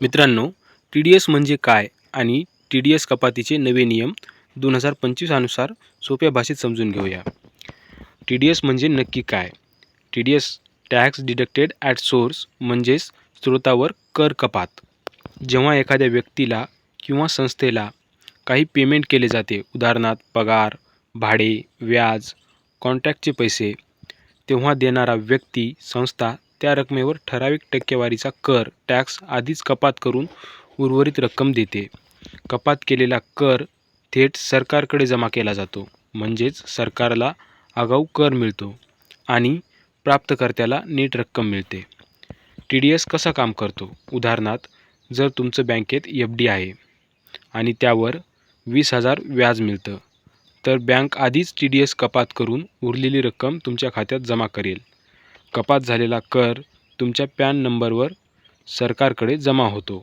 मित्रांनो T D S म्हणजे काय आणि टी डी एस कपातीचे नवे नियम दोन हजार पंचवीसानुसार सोप्या भाषेत समजून घेऊया. टी डी एस म्हणजे नक्की काय? T D S tax deducted at source म्हणजेच स्रोतावर कर कपात. जेव्हा एखाद्या व्यक्तीला किंवा संस्थेला काही पेमेंट केले जाते उदाहरणार्थ पगार भाडे व्याज कॉन्ट्रॅक्टचे पैसे तेव्हा देणारा व्यक्ती संस्था त्या रकमेवर ठराविक टक्केवारीचा कर टॅक्स आधीच कपात करून उर्वरित रक्कम देते. कपात केलेला कर थेट सरकारकडे जमा केला जातो. म्हणजेच सरकारला आगाऊ कर मिळतो आणि प्राप्तकर्त्याला नीट रक्कम मिळते. टी डी एस कसा काम करतो? उदाहरणार्थ जर तुमचं बँकेत एफ डी आहे आणि त्यावर वीस हजार व्याज मिळतं तर बँक आधीच टी डी एस कपात करून उरलेली रक्कम तुमच्या खात्यात जमा करेल. कपात झालेला कर तुमच्या पॅन नंबरवर सरकारकडे जमा होतो.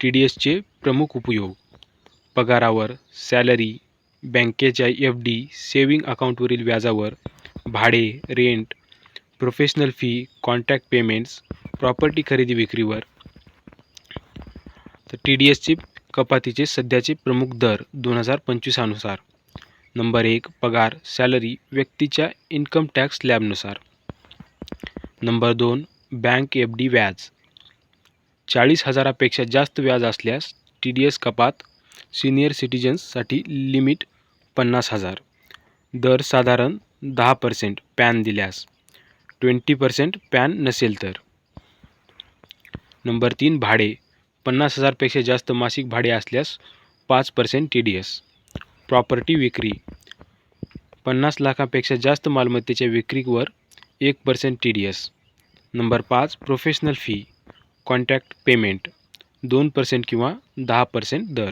टी डी एसचे प्रमुख उपयोग. पगारावर सॅलरी बँकेच्या एफ डी सेविंग अकाउंटवरील व्याजावर भाडे rent professional fee contact payments property खरेदी विक्रीवर. तर टी डी एसचे कपातीचे सध्याचे प्रमुख दर दोन हजार पंचवीसानुसार नंबर एक पगार सॅलरी व्यक्तीच्या इन्कम टॅक्स स्लॅबनुसार नंबर दोन बँक एफ डी व्याज. चाळीस हजारापेक्षा जास्त व्याज असल्यास टी डी एस कपात सिनियर सिटिजन्ससाठी लिमिट पन्नास हजार. दर साधारण दहा पर्सेंट पॅन दिल्यास ट्वेंटी पर्सेंट पॅन नसेल तर. नंबर तीन भाडे. पन्नास हजारपेक्षा जास्त मासिक भाडे असल्यास पाच percent T D S. Property विक्री. पन्नास लाखापेक्षा जास्त मालमत्तेच्या विक्रीवर एक percent T D S number पाच प्रोफेशनल फी कॉन्टॅक्ट पेमेंट दोन पर्सेंट किंवा दहा पर्सेंट दर.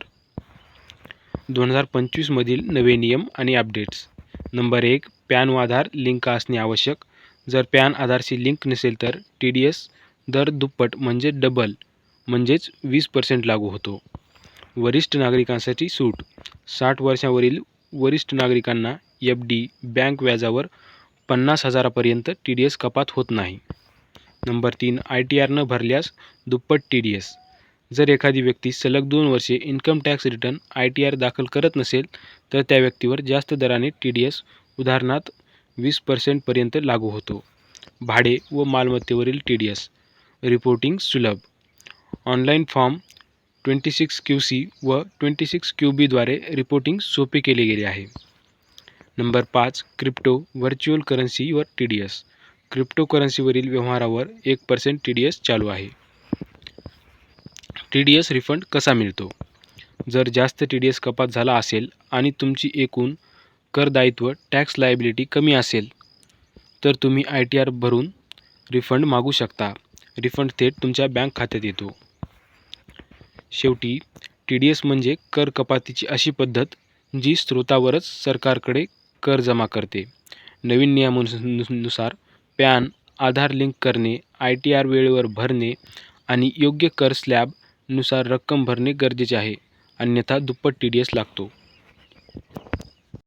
दोन हजार पंचवीसमधील नवे नियम आणि अपडेट्स नंबर एक पॅन व आधार लिंक असणे आवश्यक. जर पॅन आधारशी लिंक नसेल तर टी डी एस दर दुप्पट म्हणजे डबल म्हणजेच वीस पर्सेंट लागू होतो. वरिष्ठ नागरिकांसाठी सूट. साठ वर्षावरील वरिष्ठ नागरिकांना एफ डी बँक व्याजावर पन्नास हजारापर्यंत टी डी एस कपात होत नाही. नंबर तीन आय टी आर न भरल्यास दुप्पट टी डी एस जर एखादी व्यक्ती सलग दोन वर्षे income tax return I T R दाखल करत नसेल तर त्या व्यक्तीवर जास्त दराने टी डी एस उदाहरणार्थ वीस पर्सेंटपर्यंत लागू होतो. भाडे व मालमत्तेवरील टी डी एस रिपोर्टिंग सुलभ. Online form twenty six Q C व ट्वेंटी सिक्स क्यू बीद्वारे रिपोर्टिंग सोपे केले गेले आहे. नंबर पाच क्रिप्टो व्हर्च्युअल करन्सीवर टी डी एस क्रिप्टो करन्सीवरील व्यवहारावर एक पर्सेंट टी डी एस चालू आहे. टी डी एस रिफंड कसा मिळतो? जर जास्त टी डी एस कपात झाला असेल आणि तुमची एकूण कर दायित्व टॅक्स लायबिलिटी कमी असेल तर तुम्ही आय टी आर भरून रिफंड मागू शकता. रिफंड थेट तुमच्या बँक खात्यात येतो. शेवटी टी डी एस म्हणजे कर कपातीची अशी पद्धत जी स्रोतावरच सरकारकडे कर जमा करते. नवीन नियमानुसार पॅन आधार लिंक करणे आय टी आर वेळेवर भरणे आणि योग्य कर स्लॅबनुसार रक्कम भरणे गरजेचे आहे. अन्यथा दुप्पट टी डी एस लागतो.